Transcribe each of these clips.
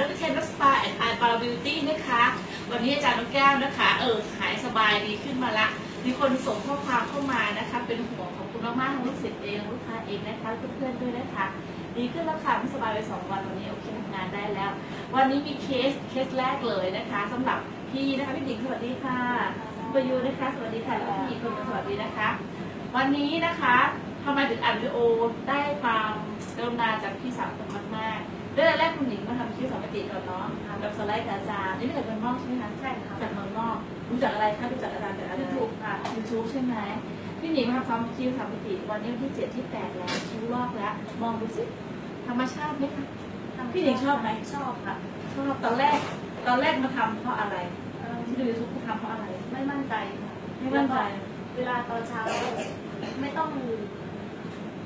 ดรเชนรัสปาแอนด์ไอปาราบิวตี้นะคะ วันนี้อาจารย์น้องแก้วนะคะ เออหายสบายดีขึ้นมาละ มีคนส่งข้อความเข้ามานะคะ เป็นห่วงของคุณมากๆทั้งลูกศิษย์เองลูกค้าเองนะคะเพื่อนๆด้วยนะคะ ดีขึ้นแล้วค่ะไม่สบายไปสองวันวันนี้โอเคทำงานได้แล้ว วันนี้มีเคสเคสแรกเลยนะคะสำหรับพี่นะคะพี่หญิงสวัสดีค่ะประยูนะคะสวัสดีค่ะแล้วก็พี่หญิงคนสวัสดีนะคะ วันนี้นะคะทำไมถึงอัดวิดีโอได้ความกรุณาจากพี่สาวคนมากๆ เรื่องแรกคุณหญิงมาทำคิ้วสองมิติก่อนเนาะแบบสไลด์กับอาจารย์นี่มาจากเมืองนอกใช่ไหมคะใช่ค่ะจากเมืองนอกรู้จักอะไรคะรู้จักอาจารย์จากอะไรยูทูบค่ะยูทูบใช่ไหมพี่หญิงมาทำซ้อมคิ้วสามมิติวันนี้วันที่เจ็ดที่แปดแล้วคิ้วลอกแล้วมองดูสิธรรมชาติไหมคะพี่หญิงชอบไหมชอบค่ะชอบตอนแรกตอนแรกมาทำเพราะอะไรเอ่อที่ดูยูทูบทำเพราะอะไร ไม่มั่นใจค่ะไม่มั่นใจ เวลาตอนเช้าไม่ต้อง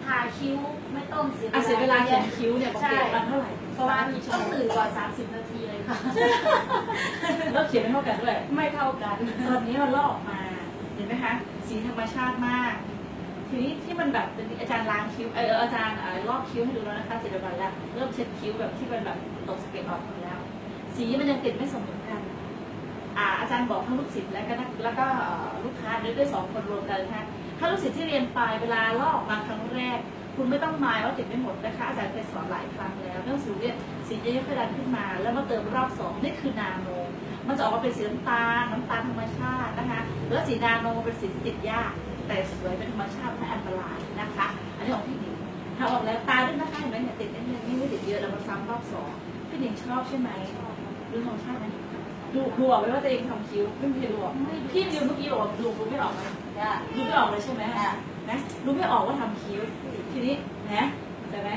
ทาคิ้วไม่ต้องเสียอะเสียเวลาเขียนคิ้วเนี่ยปกใช่ติวันเท่าไหร่ประมาณกี่ชั่วต้องโมงตื่นก่อน30 นาทีเลยค่ะ แล้วเขียนไม่เท่ากันด้วยไม่เท่ากัน ตอนนี้มันลอกออกมาเห็นไหมคะสีธรรมชาติมาก ทีนี้ที่มันแบบอาจารย์ล้างคิ้วเอออาจารย์เอ่อลอกคิ้วให้ดูแล้วนะคะเสร็จเรียบร้อยแล้วเริ่มเช็ดคิ้วแบบที่เป็นแบบตกสะเก็ดออกหมดแล้ว สีมันยังติดไม่เสมอกัน อ่าอาจารย์บอกทั้งลูกศิษย์และก็นักแล้วก็เอ่อลูกค้าด้วยด้วยสองคนรวมกันนะคะ ถ้าลูกศิษย์ที่เรียนไปเวลาลอกมาครั้งแรก คุณไม่ต้องหมายว่าติดไม่หมดนะคะอาจารย์เคยสอนหลายครั้งแล้วเรื่องสิวเนี่ยสีจะค่อยๆดันขึ้นมา แล้วมาเติมรอบสองนี่คือนาโน มันจะออกมาเป็นสีน้ำตาลน้ำตาลธรรมชาตินะคะแล้วสีนาโนเป็นสีที่ติดยากแต่สวยเป็นธรรมชาติไม่อันตรายนะคะ อันนี้ของพี่หนิงทำออกแล้วตาด้วยนะคะเห็นไหมเนี่ยติดนิดนึงนี่ไม่ติดเยอะแล้วมันซ้ำรอบสองพี่หนิงชอบใช่ไหมดูธรรมชาติไหม ดูดูออกไหมว่าตัวเองทำคิ้วไม่มีดูออกพี่ดิวเมื่อกี้บอกว่าดูดูไม่ออกไหมจ้ะดูไม่ออกเลยใช่ไหมค่ะนะดูไม่ออกว่าทำคิ้ว ทีนี้นะใช่ไหม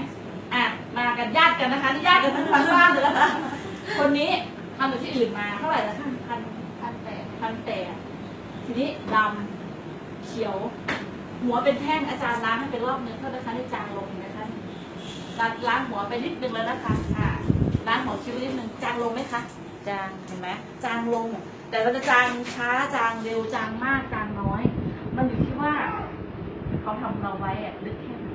อะมากันญาติกันนะคะนี่ญาติกันทั้งทั้งบ้านเลยนะคะคนนี้ทำจากที่อื่นมาเท่าไหร่ละท่านพันพันแปดพันแต่ทีนี้ดำเขียว หัวเป็นแท่งอาจารย์ล้างให้เป็นรอบนึงเพื่อนะคะให้จางลงนะคะล้างล้างหัวไปนิดนึงแล้วนะคะอ่าล้างหัวคิ้วนิดนึงจางลงไหมคะ จางเห็นไหมจางลง แต่เราจะจางช้าจางเร็วจางมากจางน้อย มันอยู่ที่ว่า เขาทำเราไว้อะลึกแค่ไหน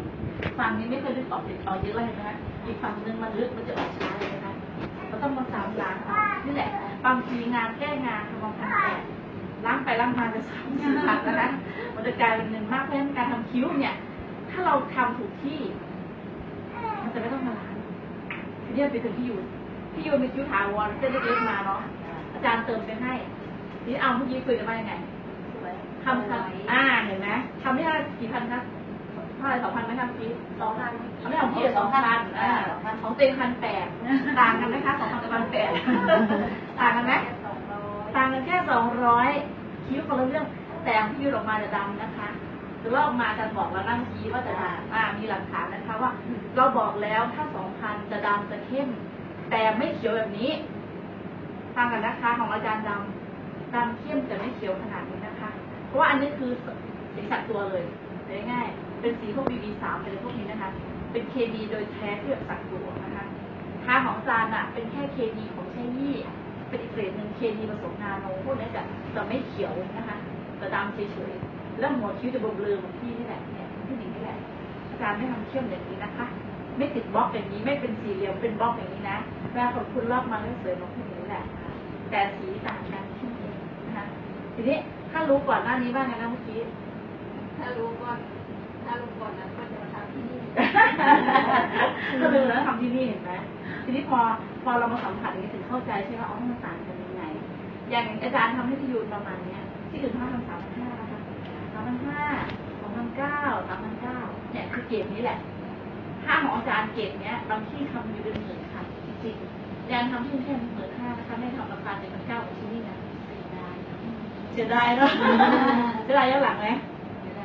ฝั่งนี้ไม่เคยลึกออกลึกออกเยอะเลยนไหมอีกฝั่งนึงมันลึกมันจะออกช้าเลยนะคะเราต้องมาสามล้างเอานี่แหละบางทีงานแก้งานทำมาพันแปดล้างไปล้างมาจะสามสี่พันแล้วนะมันจะกลายเป็นเงินมากเพราะฉะนั้นการทำคิ้วเนี่ย ถ้าเราทำถูกที่ มันจะไม่ต้องมาล้างทีนี้ไปถึงที่อยู่ ที่ยูมีคิ้วถาวรเส้นเล็กๆมาเนาะอาจารย์เติมไปให้ทีนี้เอาเมื่อกี้คุยกันว่ายังไงสวยทำครับอ่าเห็นไหมทำไม่ได้กี่พันครับเท่าไหร่สองพันไหมครับพี่สองพันเอาไม่ของพี่สองพันอ่าของเต็มพันแปดต่างกันไหมคะสองพันกับพันแปดต่างกันไหมสองร้อยต่างกันแค่สองร้อยคิ้วคนละเรื่องแต่ของพี่ยูออกมาจะดำนะคะหรือว่าออกมาอาจารย์บอกแล้วนั่งชี้ว่าจะดำอ่ามีหลักฐานนะคะว่า เราบอกแล้วถ้าสองพันจะดำจะเข้ม แต่ไม่เขียวแบบนี้ฟังกันนะคะของอาจารย์ดำดำเข้มแต่ไม่เขียวขนาดนี้นะคะ เพราะว่าอันนี้คือสีสันตัวเลยง่ายๆเป็นสีพวก BB3 เป็นพวกนี้นะคะ เป็นเคมีโดยแท้ที่แบบสักตัวนะคะทางของอาจารย์อะเป็นแค่เคมีของแช่ยี่เป็นอีกเกรดหนึ่งเคมีผสมนาโนพวกนี้จะจะไม่เขียวนะคะจะดำเฉยๆแล้วหัวคิ้วจะเบลอๆเหมือนพี่นี่แหละเนี่ยพี่หนิงนี่แหละอาจารย์ไม่ทำเข้มอย่างนี้นะคะ ไม่ติดบล็อกอย่างนี้ไม่เป็นสี่เหลี่ยมเป็นบล็อกอย่างนี้ นะเวลาของคุณลอกมาก็สวยเหมือนพี่หนิงนี่แหละแต่สีต่างกันที่เองนะคะทีนี้ถ้ารู้ก่อนหน้านี้บ้างไงนะเมื่อกี้ถ้ารู้ก่อนถ้ารู้ก่อนนั้นก็จะมาทำที่นี่ก็ดูแล้วทำที่นี่เห็นไหมทีนี้พอพอเรามาสัมผัสอย่างนี้ถึงเข้าใจใช่ไหมอ๋อมันต่างกันยังไง อย่างอาจารย์ทำให้ที่ยูนประมาณเนี้ยที่อื่นเขาทำสามพันห้านะคะสามพันห้าสองพันเก้าสามพันเก้าเนี่ยคือเกรดนี้แหละถ้าของอาจารย์เกรดเนี้ยบางที่ทำอยู่เป็นหมื่นค่ะ จริงๆอาจารย์ทำที่กรุงเทพหมื่นห้านะคะไม่ทำราคาเจ็ดพันเก้าของที่นี่นะเสียดายเนาะเสียดายย้อนหลังไหม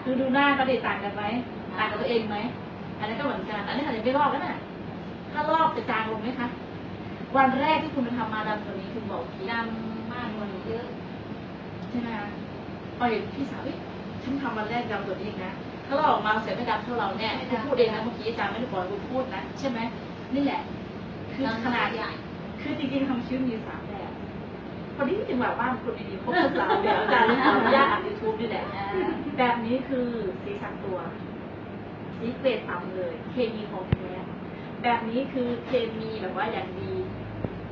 ดูดูหน้าก็ดีต่างกันไหมต่างกับตัวเองไหมอันนี้นก็เหมือนกันอันนี้อาจจะไม่ลอกแล้วน่ะถ้าลอกจะจางลงไหมคะวันแรกที่คุณไปทำมาดำตัวนี้คุณบอกพี่ดำมากกว่านี้เยอะใช่ไหมคะพอเห็นพี่สาวเอ้ยฉันทำวันแรกดำตัวนี้เองนะถ้าเราออกมาเสร็จไม่ดำเท่าเราแน่คุณพูดเองนะเมื่อกี้อาจารย์ไม่ได้บอกคุณพูดนะใช่ไหมนี่แหละ คือขนาดใหญ่ คือจริงๆทำคิ้วมีสามแบบพอดีที่จังหวัดบ้านคุณดีๆครบทุกสามแบบอาจารย์เลยขออนุญาตอัดยูทูบนี่แหละ แบบนี้คือสีสันตัว สีเกรดต่ำเลย เคมีของแท้แบบนี้คือเคมีแบบว่าอย่างดี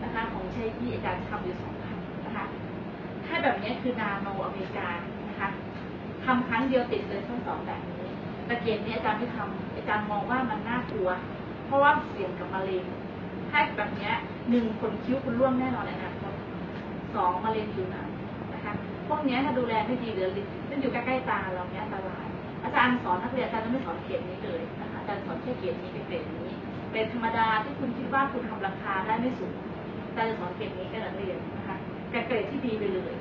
นะคะของใช้ที่อาจารย์ทำอยู่สองพันนะคะ ถ้าแบบนี้คือนาโนอเมริกานะคะทำครั้งเดียวติดเลยทั้งสองแบบนี้แต่เกณฑ์นี้อาจารย์ไม่ทำอาจารย์มองว่ามันน่ากลัว เพราะว่าเสี่ยงกับมะเร็ง ถ้แบบนี้หนึ่งขนคิ้วคุณร่วงแน่นอนนอนาคตสองมะเร็งผิวหนังนะคะพวกนี้ถ้าดูแลไม่ดีหรือซึ่งอยู่ใกล้ๆตาเราเนี้ยอันตรายอาจารย์สอนนักเรียนอาจารย์จะไม่สอนเกรดนี้เลยนะคะอาจารย์สอนแค่เกรดนี้เป็นเกรดนี้ เป็นธรรมดาที่คุณคิดว่าคุณทำราคาได้ไม่สูงอาจารย์จะสอนเกรดนี้กับนักเรียนนะคะกับเกรดที่ดีไปเลย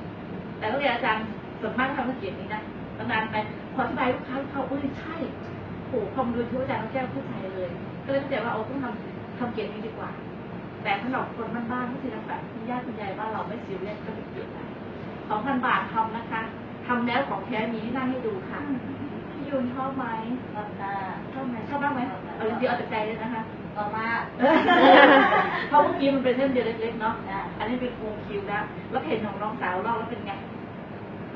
แต่นักเรียนอาจารย์ส่วนมากทำเกรดนี้นะนานไปพออธิบายลูกค้าลูกค้าอุ้ยใช่โหพอมาดูที่อาจารย์เขาแก้วเข้าใจเลย ก็เลยเข้าใจว่าเอาต้องทำทำเกรดนี้ดีกว่า แต่สำหรับคนบ้านๆที่ทำแบบคุณย่าคุณยายบ้านเราไม่ซีเรียสก็เกรดได้สองพันบาททำนะคะทำแล้วของแท้มีที่นั่งให้ดูค่ะพี่ยูนชอบไหมก็จะชอบไหมชอบบ้างไหมเอาจริงๆเอาแต่ใจเลยนะคะต่อมาเพราะเมื่อกี้มันเป็นเส้นเดียวเล็กๆเนาะอะอันนี้เป็นโครงคิวนะแล้วเห็นของน้องสาวลอกแล้วเป็นไง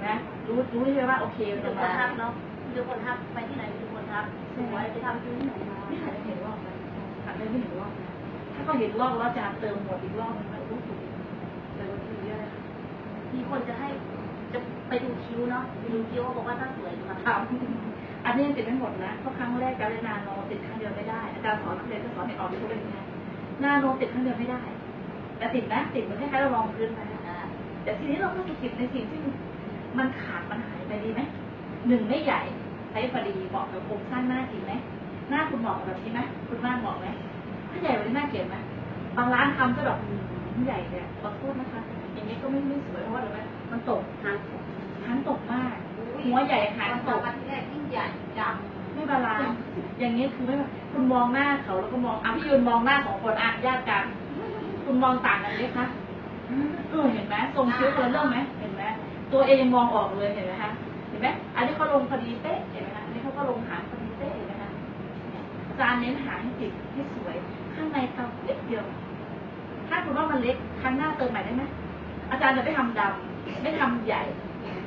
นะรู้รู้ใช่ไหมว่าโอเคมีมันทุจะกคนมาทักเนาะมีทุกคนทักไปที่ไหนมีทุกคนทักสวยไปทำคิ้วที่ไหนมาไม่หายเห็นลอกนะหายไม่เห็นลอกนะ ถ้าเขาเห็นลอกแล้วจารย์เติมหมดอีกรอบมันไม่รู้ถูกเติมคิวเยอะเลยมีคนจะให้จะไปดูคิ้วเนาะดูคิ้วเขาบอกว่าถ้าสวยมาทำอันนี้ยังติดไม่หมดนะเพราะครั้งแรกการเรียนนาโนติดครั้งเดียวไม่ได้อาจารย์สอนนักเรียนก็สอนให้ออกทุกเรื่องนะนาโนติดครั้งเดียวไม่ได้ แต่ติดนะติดเหมันคล้ายๆเราลองพื้นนะอ่าแต่ทีนี้เราก็จะติดในสิ่งที่มันขาดมันหายไปดีไหมหนึ่งไม่ใหญ่ใช้พอดีเหมาะกับโครงสร้างหน้าจริงไหมหน้าคุณเหมาะกับแบบนี้ไหมคุณบ้านเหมาะไหม ถ้าใหญ่กว่านี้น่าเกลียดไหมบางร้านทำก็แบบอืมใหญ่เนี่ยขอโทษนะคะ อย่างนี้ก็ไม่ไม่สวยเพราะว่าอะไรไหมมันตกหางหางตกมาก หัวใหญ่หางตกวันที่แรกยิ่งใหญ่ดไม่บาลานซ์อย่างนี้คือไม่คุณมองหน้าเขาแล้วก็มองอะพี่ยุนมองหน้าสองคนอะญาติกัน คุณมองต่างกันไหมคะเออเห็นไหมทรงคิ้วคนละเรื่องไหมเห็นไหมตัวเองยังมองออกเลยเห็นไหมคะเห็นไหมอันนี้เขาลงพอดีเป๊ะเห็นไหมคะอันนี้เขาก็ลงหางพอดีเป๊ะเห็นไหมคะเนี่ยอาจารย์เน้นหางให้ติดให้สวย ข้างในเตาเล็กเดียว ถ้าคุณว่ามันเล็กครั้งหน้าเติมใหม่ได้ไหมอาจารย์จะไม่ทำดำไม่ทำใหญ่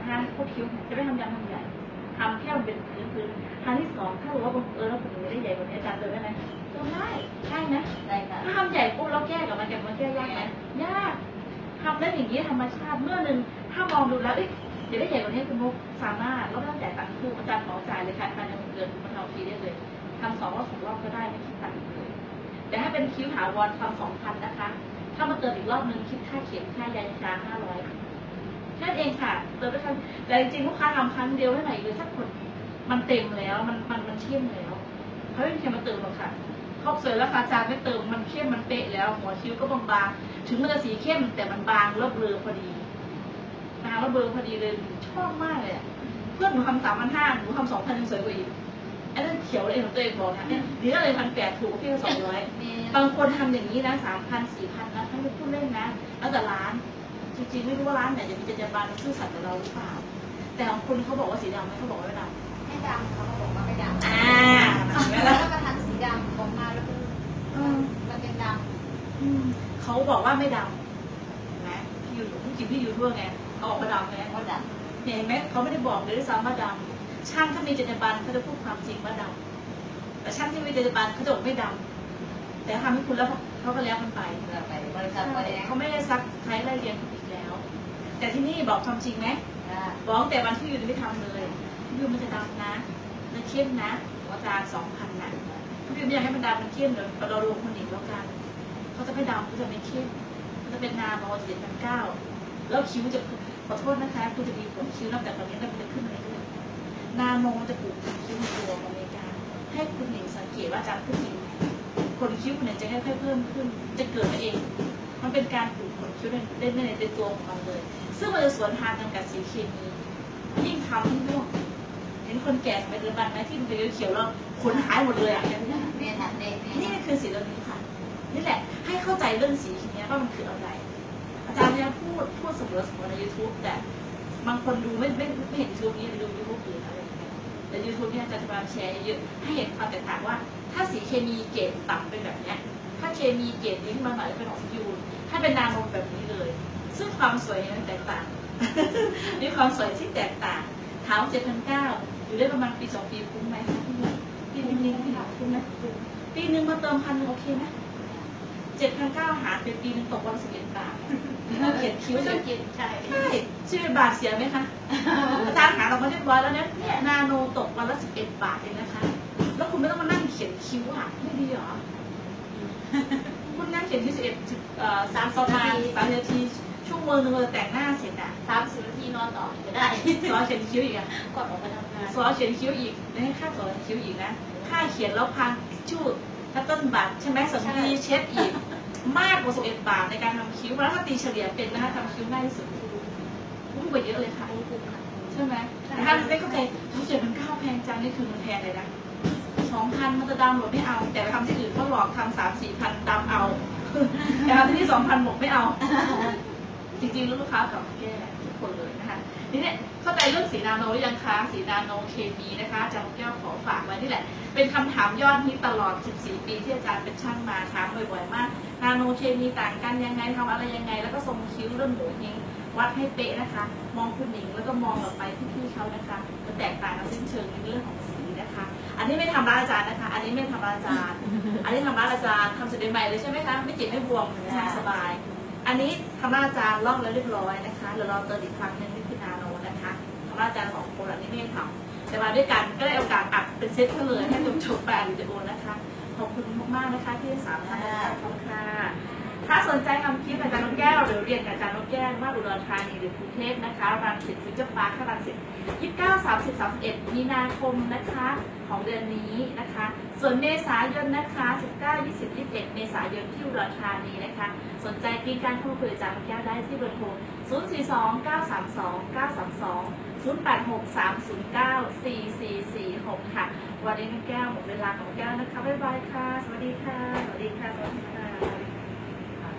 นะคะพวกคิ้วจะไม่ทำดำทำใหญ่ทำแค่มันเป็นพื้นพื้นครั้งที่สองถ้ารู้ว่าบังเอิญแล้วผมไม่ได้ใหญ่กว่านี้อาจารย์เติมได้ไหมเติมได้ได้นะำได้ค่ะถ้าทำใหญ่ปุ๊บแล้วแก้กับมันกับมันแก้ยากไหมยากทำได้อย่างนี้ธรรมชาติเมื่อหนึ่งถ้ามองดูแล้วเอ๊ะเดี๋ยวได้ใหญ่กว่านี้คุณมุกสามารถแล้วไม่ต้องจ่ายตังค์ครูอาจารย์ขอจ่ายเลยค่ะภายในหนึ่งเดือนมันเอาฟรีได้เลยทำสองรอบสองรอบก็ได้ไม่คิดตังค์เลย แต่ถ้าเป็นคิ้วถาวรทำสองพันนะคะ ถ้ามาเติมอีกรอบนึงคิดค่าเข็มค่ายาชาห้าร้อยแค่นั้นเองค่ะ เติมไปครั้งแต่จริงๆลูกค้าทำครั้งเดียวให้ไหนเลยสักคน มันเต็มแล้ว มันมันมันเข้มแล้วเขาไม่มีใครมาเติมหรอกค่ะเขาสวยแล้วค่ะอาจารย์ไม่เติมมันเข้มมันเป๊ะแล้วหัวคิ้วก็บางๆ ถึงมันจะสีเข้มแต่มันบางแล้วเบลอพอดีบางแล้วเบลอพอดีเลยชอบมากเลยเพื่อนหนูทำสามพันห้าหนูทำสองพันยังสวยกว่าอีก ไอ้นั่นเขียวเลยของตัวเองบอกนะเนี่ยดีก็เลยพันแปดถูกกว่าพี่ก็สองร้อยมีบางคนทำอย่างนี้นะสามพันสี่พันนะถ้าไม่พูดเล่นนะแล้วแต่ร้าน จริงๆไม่รู้ว่าร้านไหนจะมีจรรยาบรรณซื่อสัตย์กับเราหรือเปล่า แต่บางคนเขาบอกว่าสีดำไหมเขาบอกว่าไม่ดำไม่ดำเขาก็บอกว่าไม่ดำอ่าแล้วก็ทันสีดำออกมาแล้วก็อืมมันเป็นดอืมเขาบอกว่าไม่ดำนะพี่อยู่พี่กินพี่อยู่ทั่วไงเขาบอกว่าดำไงำเขาดเห็นไหมเขาไม่ได้บอกเลยด้วยซ้ำว่าดำ ช่างถ้ามีจรรยาบรรณเขาจะพูดความจริงว่าดำแต่ช่างที่ไม่มีจรรยาบรรณเขาจะบอกไม่ดำแต่ทำให้คุณแล้วเขาก็แล้วมันไปำเราไปบริษัทก็แดงเขาไม่ได้ซักใช้ไล่เรียงอีกแล้ว แต่ที่นี่บอกความจริงไหมอ่าบอกตั้งแต่วันที่อยู่ไม่ทำเลยพี่ยูมันจะดำนะมันเข้มนะอาจารย์สองพันนะพี่ยูไม่อยากให้มันดำมันเข้มเดี๋ยวเราลงคนอีกแล้วกันเขาจะไม่ดำเขาจะไม่เข้มเขาจะเป็นนาโนเจ็ดพันเก้าแล้วคิ้วจะขอโทษนะคะคุณจะมีผลคิ้วนอกจากตอนนี้แล้วมันจะขึ้นเรื่อยๆ นาโมันจะปลูกขนคิ้วตัวอเมริกาให้คุณหญิงสังเกตว่าอาจารย์ขึ้นจริงไหมขนคิ้วเนี่ยจะค่อยๆเพิ่มขึ้น จะเกิดเอง มันเป็นการปลูกขนคิ้วในในในตัวของมันเลย ซึ่งมันจะสวนทางกันกับสีเคมียิ่งทำยิ่งร่วงเห็นคนแก่สมัยเดือนบันไหมที่มันเป็นเขียวๆแล้วขนหายหมดเลยอะอย่างนี้เมทันเดย์นี่คือสีเหล่านี้ค่ะ นี่แหละ ให้เข้าใจเรื่องสีทีนี้ว่ามันคืออะไร อาจารย์เนี่ยพูดพูดเสมอเสมอใน YouTube แต่ บางคนดูไม่ไม่ไม่เห็น YouTube นี้ดู YouTube อื่นอะไรอย่างเงี้ยแต่ YouTube เนี่ยอาจารย์จะมาแชร์เยอะให้เห็นความแตกต่างว่า ถ้าสีเคมีเกรดต่ำเป็นแบบเนี้ยถ้าเคมีเกรดนี้ขึ้นมาหน่อยจะเป็นของยูนถ้าเป็นนาโนแบบนี้เลย ซึ่งความสวยเนี่ยมันแตกต่างมีความสวยที่แตกต่างถามเจ็ดพันเก้าอยู่ได้ประมาณปีสองปีคุ้มไหมคะพี่นุ้ยปีนึงนี่พี่หลักคุ้มไหมปีนึงมาเติมพันหนึ่งโอเคไหมเจ็ดพันเก้าหารเป็นปีหนึงตกวันสิบเอ็ดบาท เขียนคิ้วไม่เลต้อยงกินใช่ใช่สิบเอ็ดบาทเสียไหมคะอาจารย์หาเรามาเรียบร้อยแล้วเนี่ยเนี่ยนาโนตกวันละสิบเอ็ดบาทเองนะคะ แล้วคุณไม่ต้องมานั่งเขียนคิ้วอะไม่ดีเหรอคุณนั่งเขียนที่สิบเอ็ดสามประมาณสามนาทีชั่วโมงนึงเราแต่งหน้าเสร็จอะสามสิบนาทีนอนต่อจะได้สอนเขียนคิ้วอีกอะก่อนออกไปทำงานสอนเขียนคิ้วอีกให้ค่าสอนคิ้วอีกนะค่าเขียนแล้วพันชูดถ้าต้นบัตรใช่ไหมสำลีเช็ดอีก มากกว่าสิบเอ็ดบาทในการทำคิ้วแล้วถ้าตีเฉลี่ยเป็นนะคะทำคิ้วง่ายที่สุดคุ้มกว่าเยอะเลยค่ะคุ้มค่ะใช่ไหมแต่ถ้าไม่เข้าใจเขาเจ็ดพันเก้าแพงจังนี่คือมันแพงเลยนะสองพันมันจะดำหรอไม่เอา แต่ไปทำที่อื่นเขาหลอกทำสามสี่พันดำเอาแต่ทำที่นี่สองพันบอกไม่เอา จริงๆแล้วลูกค้าก่าแก้ทุกคนเลยนะ ทีนี้เข้าใจเรื่องสีนาโนหรือยังคะสีนาโนเคมีนะคะอาจารย์แก้วขอฝากไว้นี่แหละ เป็นคำถามยอดฮิตตลอด 14 ปีที่อาจารย์เป็นช่างมาถามบ่อยๆมากนาโนเคมีต่างกันยังไงทำอะไรยังไง แล้วก็ทรงคิ้วเรื่องหมูเฮงวัดให้เป๊ะนะคะ มองคุณหนิงแล้วก็มองออกไปที่พี่เขานะคะจะแตกต่างกันสิ้นเชิงในเรื่องของสีนะคะ อันนี้ไม่ทำร้านอาจารย์นะคะ อันนี้ไม่ทำร้านอาจารย์ อันนี้ทำร้านอาจารย์ทำเสร็จใหม่เลยใช่ไหมคะไม่จ็บไม่บวมนะคะสบาย อันนี้ทำร้านอาจารย์ลอกแล้วเรียบร้อยนะคะเดี๋ยวเราเติมอีกครั้งหนึ่ง อาโนนะอาจารย์สองคนอันนี้ไม่ได้ทำแต่มาด้วยกันก็ได้โอกาสอัดเป็นเซตเลยให้จบจบแปดวิดีโอนะคะ ขอบคุณมากๆนะคะที่สามท่านนะคะขอบคุณค่ะ ถ้าสนใจทำคลิปอาจารย์นกแก้วหรือเรียนกับอาจารย์นกแก้วว่าอุดรธานีหรือกรุงเทพนะคะรังสิตฟิวเจอร์พาร์ครังสิต29 30 31มีนาคมนะคะของเดือนนี้นะคะ ส่วนเมษายนนะคะ19 20 21เมษายนที่อุดรธานีนะคะ สนใจกินการพูดคุยกับอาจารย์นกแก้วได้ที่เบอร์โทร042 932 932 086 309 4446ค่ะ วันนี้นกแก้วหมดเวลาของนกแก้วนะคะบ๊ายบายค่ะ สวัสดีค่ะ สวัสดีค่ะ